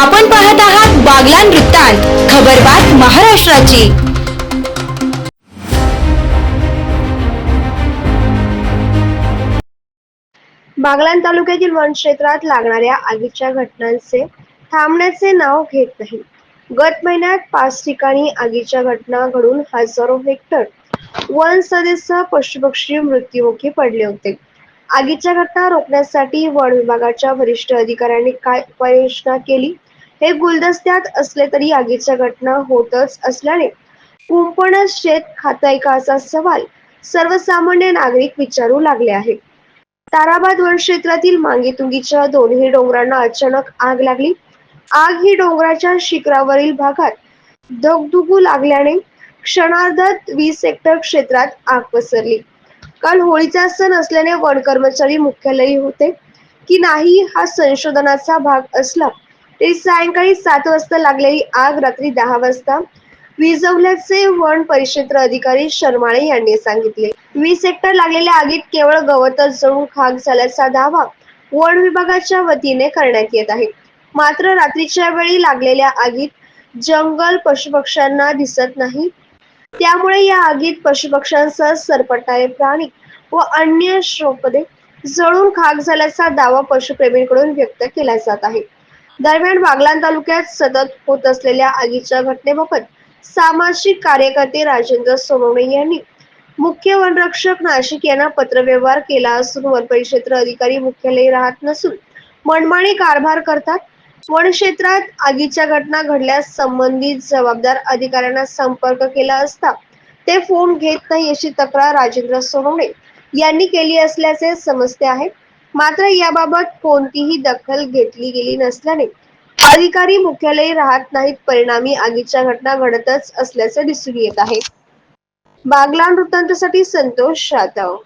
आपण पाहत आहात बागलान वृत्तांत खबरबात महाराष्ट्राची. बागलाण तालुक्यातील वन क्षेत्रात लागणाऱ्या आगीच्या घटनांचे थांबण्याचे नाव घेत नाही. गत महिन्यात पाच ठिकाणी आगीच्या घटना घडून हजारो हेक्टर वन सदस्य पशुपक्षी मृत्युमुखी पडले होते. आगीच्या घटना रोखण्यासाठी वन विभागाच्या वरिष्ठ अधिकाऱ्यांनी काय उपाययोजना केली? हे गुलदस्त्यात असले तरी आगीच्या घटना होतच असल्याने कुंपणच शेत खाताय का असा सवाल सर्वसामान्य नागरिक विचारू लागले आहेत. ताराबाद वन क्षेत्रातील मांगीतुंगीच्या दोन्ही डोंगरांना अचानक आग लागली. आग ही डोंगराच्या शिखरावरील भागात धगधुगू लागल्याने क्षणार्धात वीस हेक्टर क्षेत्रात आग पसरली. काल होळीचा सण असल्याने वन कर्मचारी मुख्यालयी होते की नाही हा संशोधनाचा भाग असला तरी सायंकाळी सात वाजता लागलेली आग रात्री दहा वाजता. विजवल्याचे वन परिक्षेत्र अधिकारी शर्माळे यांनी सांगितले. वीस हेक्टर लागलेल्या आगीत केवळ गवतच जळून खाक झाल्याचा दावा वन विभागाच्या वतीने करण्यात येत आहे. मात्र रात्रीच्या वेळी लागलेल्या आगीत जंगल पशुपक्ष्यांना दिसत नाही. त्यामुळे या आगीत पशुपक्ष्यांसह सरपटणारे प्राणी व अन्य श्रोपदे जळून खाक झाल्याचा दावा पशुप्रेमींकडून व्यक्त केला जात आहे. दरम्यान बागलाण तालुक्यात सतत होत असलेल्या आगीच्या घटनेबाबत सामाजिक कार्यकर्ते राजेंद्र सोनवणे यांनी मुख्य वनरक्षक नाशिक यांना पत्रव्यवहार केला असून वन परिक्षेत्र अधिकारी मुख्यालय राहत नसून मनमानी कारभार करतात. वन क्षेत्रात आगीच्या घटना घडल्यास संबंधित जबाबदार अधिकाऱ्यांना संपर्क केला असता ते फोन घेत नाही अशी तक्रार राजेंद्र सोनवणे यांनी केली असल्याचे समजते आहे. मात्र याबाबत कोणतीही दखल घेतली गेली नसल्याने अधिकारी मुख्यालय राहत नाहीत परिणामी आगीच्या घटना घडतच असल्याचे दिसून येत आहे. बागलान वृत्तांतासाठी संतोष जाधव